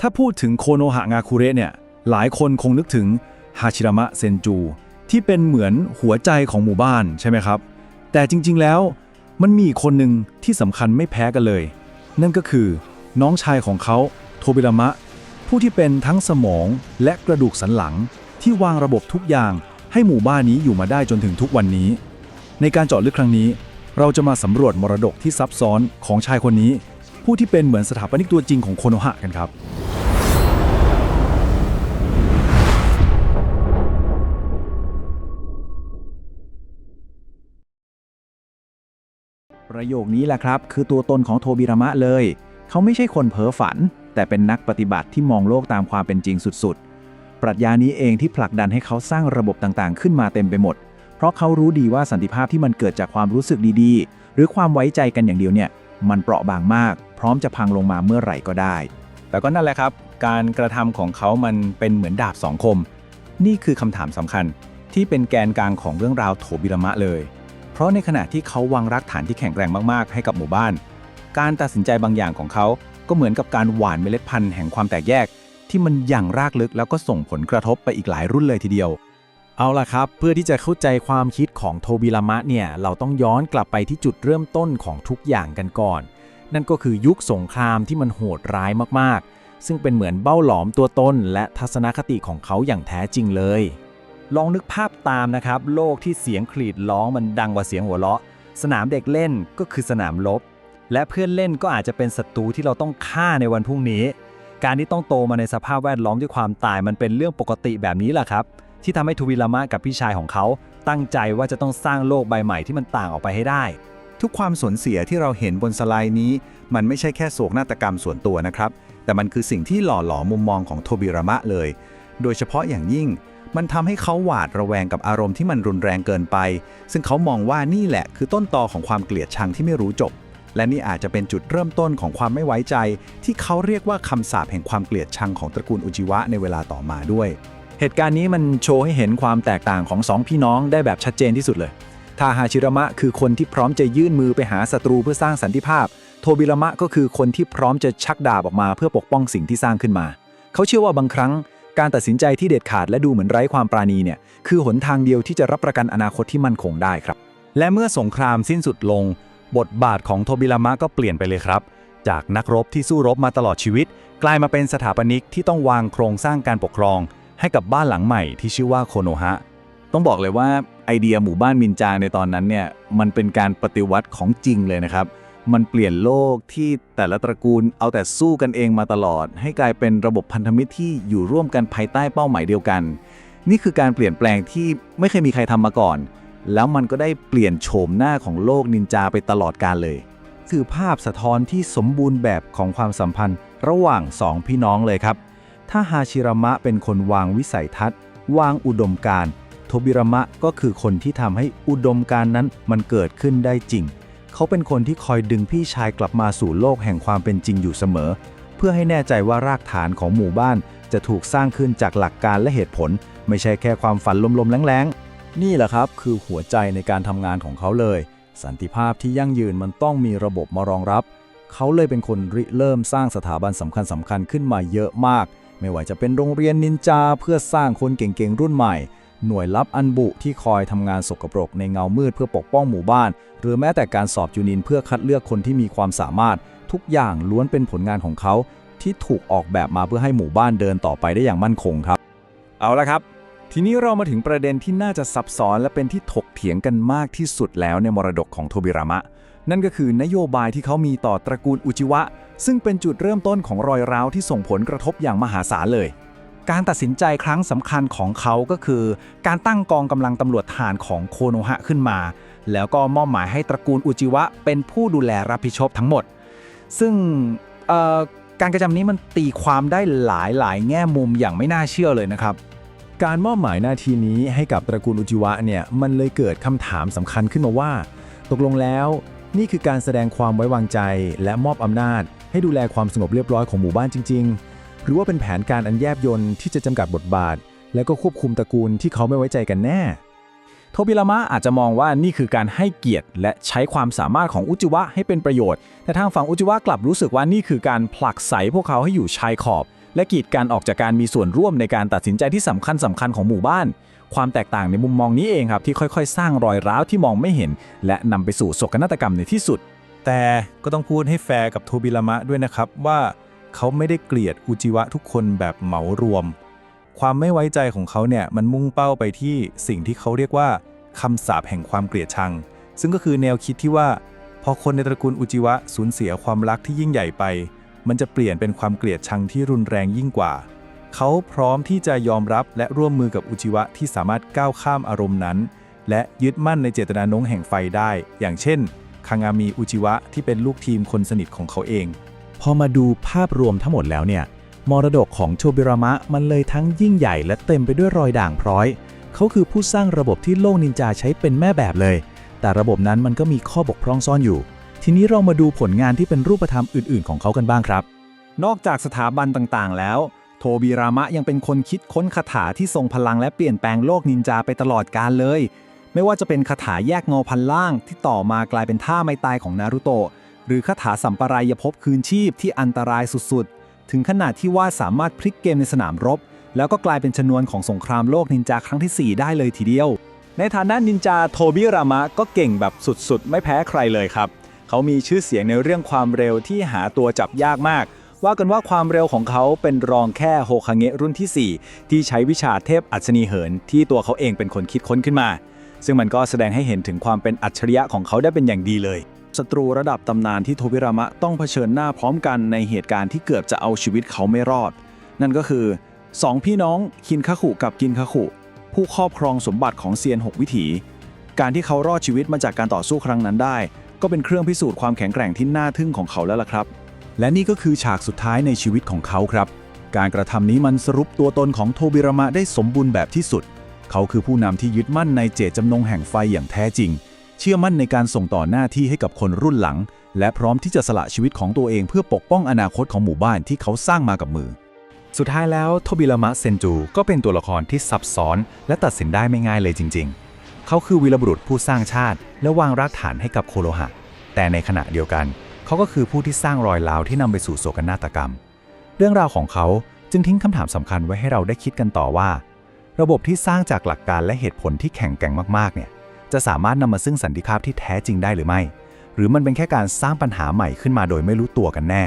ถ้าพูดถึงโคโนฮะงาคุเระเนี่ย หลายคนคงนึกถึงฮาชิรามะเซนจู ที่เป็นเหมือนหัวใจของหมู่บ้านใช่ไหมครับ แต่จริงๆแล้วมันมีคนหนึ่งที่สำคัญไม่แพ้กันเลย นั่นก็คือน้องชายของเขาโทบิรามะ ผู้ที่เป็นทั้งสมองและกระดูกสันหลัง ที่วางระบบทุกอย่างให้หมู่บ้านนี้อยู่มาได้จนถึงทุกวันนี้ ในการเจาะลึกครั้งนี้ เราจะมาสำรวจมรดกที่ซับซ้อนของชายคนนี้ ผู้ที่เป็นเหมือนสถาปนิกตัวจริงของโคโนฮะกันครับ ประโยคนี้แหละครับ คือตัวตนของโทบิรามะเลย เขาไม่ใช่คนเพ้อฝัน แต่เป็นนักปฏิบัติที่มองโลกตามความเป็นจริงสุดๆ ปรัชญานี้เองที่ผลักดันให้เขาสร้างระบบต่างๆ ขึ้นมาเต็มไปหมด เพราะเขารู้ดีว่าสันติภาพที่มันเกิดจากความรู้สึกดีๆ หรือความไว้ใจกันอย่างเดียวเนี่ย มันเปราะบางมาก พร้อมจะพังลงมาเมื่อไหร่ก็ได้ แต่ก็นั่นแหละครับ การกระทำของเขามันเป็นเหมือนดาบสองคม นี่คือคำถามสำคัญที่เป็นแกนกลางของเรื่องราวโถบิรามะเลย เพราะในขณะที่เขาวางรากฐานที่แข็งแรงมากๆ ให้กับหมู่บ้าน การตัดสินใจบางอย่างของเขาก็เหมือนกับการหว่านเมล็ดพันธุ์แห่งความแตกแยก ที่มันอย่างรากลึกแล้วก็ส่งผลกระทบไปอีกหลายรุ่นเลยทีเดียว เอาล่ะครับ เพื่อที่จะเข้าใจความคิดของโทบิรามะเนี่ยเราต้องย้อนกลับไปที่จุดเริ่มต้นของทุกอย่างกันก่อน นั่นก็คือยุคสงครามที่มันโหดร้ายมากๆ ซึ่งเป็นเหมือนเบ้าหลอมตัวตนและทัศนคติของเขาอย่างแท้จริงเลย ลองนึกภาพตามนะครับ โลกที่เสียงครีดร้องมันดังกว่าเสียงหัวเราะ สนามเด็กเล่นก็คือสนามรบและเพื่อนเล่นก็อาจจะเป็นศัตรูที่เราต้องฆ่าในวันพรุ่งนี้ การที่ต้องโตมาในสภาพแวดล้อมด้วยความตายมันเป็นเรื่องปกติแบบนี้แหละครับ ที่ทำให้ทวิลามะกับพี่ชายของเขา ตั้งใจว่าจะต้องสร้างโลกใบใหม่ที่มันต่างออกไปให้ได้ ทุกความสูญเสียที่เราเห็นบนสไลด์นี้ มันไม่ใช่แค่โศกนาฏกรรมส่วนตัวนะครับ แต่มันคือสิ่งที่หล่อหลอมมุมมองของโทบิรามะเลย โดยเฉพาะอย่างยิ่ง มันทำให้เขาหวาดระแวงกับอารมณ์ที่มันรุนแรงเกินไป ซึ่งเขามองว่านี่แหละคือต้นตอของความเกลียดชังที่ไม่รู้จบ และนี่อาจจะเป็นจุดเริ่มต้นของความไม่ไว้ใจ ที่เขาเรียกว่าคำสาปแห่งความเกลียดชังของตระกูลอุจิวะในเวลาต่อมาด้วย เหตุการณ์นี้มันโชว์ให้เห็นความแตกต่างของสองพี่น้องได้แบบชัดเจนที่สุดเลยทาฮาชิรมะคือคนที่พร้อมจะยื่นมือไปหาศัตรูเพื่อสร้างสันติภาพ โทบิรมะก็คือคนที่พร้อมจะชักดาบออกมาเพื่อปกป้องสิ่งที่สร้างขึ้นมา เขาเชื่อว่าบางครั้ง การตัดสินใจที่เด็ดขาดและดูเหมือนไร้ความปราณีเนี่ยคือหนทางเดียวที่จะรับประกันอนาคตที่มั่นคงได้ครับ และเมื่อสงครามสิ้นสุดลง บทบาทของโทบิรามะก็เปลี่ยนไปเลยครับ จากนักรบที่สู้รบมาตลอดชีวิต กลายมาเป็นสถาปนิกที่ต้องวางโครงสร้างการปกครอง ให้กับบ้านหลังใหม่ที่ชื่อว่าโคโนฮะต้องบอกเลยว่าไอเดียหมู่บ้านมินจาในตอนนั้นเนี่ยมันเป็นการปฏิวัติของจริงเลยนะครับ มันเปลี่ยนโลกที่แต่ละตระกูลเอาแต่สู้กันเองมาตลอด ให้กลายเป็นระบบพันธมิตรที่อยู่ร่วมกันภายใต้เป้าหมายเดียวกัน นี่คือการเปลี่ยนแปลงที่ไม่เคยมีใครทำมาก่อน แล้วมันก็ได้เปลี่ยนโฉมหน้าของโลกนินจาไปตลอดกาลเลย คือภาพสะท้อนที่สมบูรณ์แบบของความสัมพันธ์ ระหว่างสองพี่น้องเลยครับ ถ้าฮาชิรามะเป็นคนวางวิสัยทัศน์ วางอุดมการณ์โทบิรามะก็คือคนที่ทำให้อุดมการนั้นมันเกิดขึ้นได้จริง เขาเป็นคนที่คอยดึงพี่ชายกลับมาสู่โลกแห่งความเป็นจริงอยู่เสมอ เพื่อให้แน่ใจว่ารากฐานของหมู่บ้าน จะถูกสร้างขึ้นจากหลักการและเหตุผล ไม่ใช่แค่ความฝันลมๆแรงๆ นี่แหละครับคือหัวใจในการทำงานของเขาเลย สันติภาพที่ยั่งยืนมันต้องมีระบบมารองรับ เขาเลยเป็นคนริเริ่มสร้างสถาบันสำคัญสำคัญขึ้นมาเยอะมาก ไม่ว่าจะเป็นโรงเรียนนินจาเพื่อสร้างคนเก่งๆรุ่นใหม่ หน่วยลับอันบุที่คอยทำงานสกปรกในเงามืดเพื่อปกป้องหมู่บ้าน หรือแม้แต่การสอบจูนินเพื่อคัดเลือกคนที่มีความสามารถ ทุกอย่างล้วนเป็นผลงานของเขา ที่ถูกออกแบบมาเพื่อให้หมู่บ้านเดินต่อไปได้อย่างมั่นคงครับ เอาละครับ ทีนี้เรามาถึงประเด็นที่น่าจะซับซ้อนและเป็นที่ถกเถียงกันมากที่สุดแล้วในมรดกของโทบิรามะ นั่นก็คือนโยบายที่เขามีต่อตระกูลอุจิวะ ซึ่งเป็นจุดเริ่มต้นของรอยร้าวที่ส่งผลกระทบอย่างมหาศาลเลย การตัดสินใจครั้งสำคัญของเขาก็คือ การตั้งกองกำลังตำรวจทหารของโคโนฮะขึ้นมา แล้วก็มอบหมายให้ตระกูลอุจิวะ เป็นผู้ดูแลรับผิดชอบทั้งหมด ซึ่งการกระทำนี้มันตีความได้หลายหลายแง่มุมอย่างไม่น่าเชื่อเลยนะครับ การมอบหมายหน้าที่นี้ให้กับตระกูลอุจิวะเนี่ยมันเลยเกิดคำถามสำคัญขึ้นมาว่า ตกลงแล้วนี่คือการแสดงความไว้วางใจ และมอบอำนาจ ให้ดูแลความสงบเรียบร้อยของหมู่บ้านจริง ๆ หรือว่าเป็นแผนการอันแยบยลที่จะจำกัดบทบาท และก็ควบคุมตระกูลที่เขาไม่ไว้ใจกันแน่ โทบิรามะอาจจะมองว่านี่คือการให้เกียรติ และใช้ความสามารถของอุจิวะให้เป็นประโยชน์ แต่ทางฝั่งอุจิวะกลับรู้สึกว่านี่คือการผลักไสพวกเขาให้อยู่ชายขอบ และกีดกันออกจากการมีส่วนร่วมในการตัดสินใจที่สำคัญสำคัญของหมู่บ้าน ความแตกต่างในมุมมองนี้เองครับที่ค่อยๆ สร้างรอยร้าวที่มองไม่เห็น และนำไปสู่โศกนาฏกรรมในที่สุด แต่ก็ต้องพูดให้แฟร์กับโทบิรามะด้วยนะครับว่า เขาไม่ได้เกลียดอุจิวะทุกคนแบบเหมารวม ความไม่ไว้ใจของเขาเนี่ยมันมุ่งเป้าไปที่สิ่งที่เขาเรียกว่าคำสาปแห่งความเกลียดชัง ซึ่งก็คือแนวคิดที่ว่า พอคนในตระกูลอุจิวะสูญเสียความรักที่ยิ่งใหญ่ไป มันจะเปลี่ยนเป็นความเกลียดชังที่รุนแรงยิ่งกว่า เขาพร้อมที่จะยอมรับและร่วมมือกับอุจิวะที่สามารถก้าวข้ามอารมณ์นั้น และยึดมั่นในเจตนานงแห่งไฟได้ อย่างเช่นคางามีอุจิวะที่เป็นลูกทีมคนสนิทของเขาเอง พอมาดูภาพรวมทั้งหมดแล้วเนี่ย มรดกของโทบิรามะมันเลยทั้งยิ่งใหญ่และเต็มไปด้วยรอยด่างพร้อย เขาคือผู้สร้างระบบที่โลกนินจาใช้เป็นแม่แบบเลย แต่ระบบนั้นมันก็มีข้อบกพร่องซ่อนอยู่ ทีนี้เรามาดูผลงานที่เป็นรูปธรรมอื่น ๆ ของเขากันบ้างครับ นอกจากสถาบันต่างๆ แล้ว โทบิรามะยังเป็นคนคิดค้นคาถาที่ทรงพลังและเปลี่ยนแปลงโลกนินจาไปตลอดกาลเลย ไม่ว่าจะเป็นคาถาแยกเงาพันล่างที่ต่อมากลายเป็นท่าไม่ตายของนารุโตะ หรือคาถาสัมปรายภพคืนชีพที่อันตรายสุดๆ ถึงขนาดที่ว่าสามารถพลิกเกมในสนามรบ แล้วก็กลายเป็นชนวนของสงครามโลกนินจาครั้งทีสี่ 4 ได้เลยทีเดียว ในฐานะนินจาโทบิรามะก็เก่งแบบสุดๆ ไม่แพ้ใครเลยครับ เขามีชื่อเสียงในเรื่องความเร็วที่หาตัวจับยากมากว่ากันว่าความเร็วของเขาเป็นรองแค่โฮคาเงะรุ่นที่ 4 ที่ใช้วิชาเทพอัศนีเหิน ที่ตัวเขาเองเป็นคนคิดค้นขึ้นมา ซึ่งมันก็แสดงให้เห็นถึงความเป็นอัจฉริยะของเขาได้เป็นอย่างดีเลย ศัตรูระดับตำนานที่โทบิรามะต้องเผชิญหน้าพร้อมกันในเหตุการณ์ที่เกือบจะเอาชีวิตเขาไม่รอด นั่นก็คือสองพี่น้องคินคาคุกับกินคาคุผู้ครอบครองสมบัติของเซียนหกวิถี การที่เขารอดชีวิตมาจากการต่อสู้ครั้งนั้นได้ ก็เป็นเครื่องพิสูจน์ความแข็งแกร่งที่น่าทึ่งของเขาแล้วล่ะครับ และนี่ก็คือฉากสุดท้ายในชีวิตของเขาครับ การกระทำนี้มันสรุปตัวตนของโทบิรามะได้สมบูรณ์แบบที่สุด เขาคือผู้นำที่ยึดมั่นในเจตจำนงแห่งไฟอย่างแท้จริง เชื่อมั่นในการส่งต่อหน้าที่ให้กับคนรุ่นหลัง และพร้อมที่จะสละชีวิตของตัวเองเพื่อปกป้องอนาคตของหมู่บ้านที่เขาสร้างมากับมือ สุดท้ายแล้วโทบิรามะเซนจู ก็เป็นตัวละครที่ซับซ้อน และตัดสินได้ไม่ง่ายเลยจริง ๆ เขาคือวีรบุรุษผู้สร้างชาติ และวางรากฐานให้กับโคโลหะ แต่ในขณะเดียวกัน เขาก็คือผู้ที่สร้างรอยร้าวที่นำไปสู่โศกนาฏกรรม เรื่องราวของเขาจึงทิ้งคำถามสำคัญไว้ให้เราได้คิดกันต่อว่า ระบบที่สร้างจากหลักการและเหตุผลที่แข็งแกร่งมากๆเนี่ย จะสามารถนำมาซึ่งสันติภาพที่แท้จริงได้หรือไม่ หรือมันเป็นแค่การสร้างปัญหาใหม่ขึ้นมาโดยไม่รู้ตัวกันแน่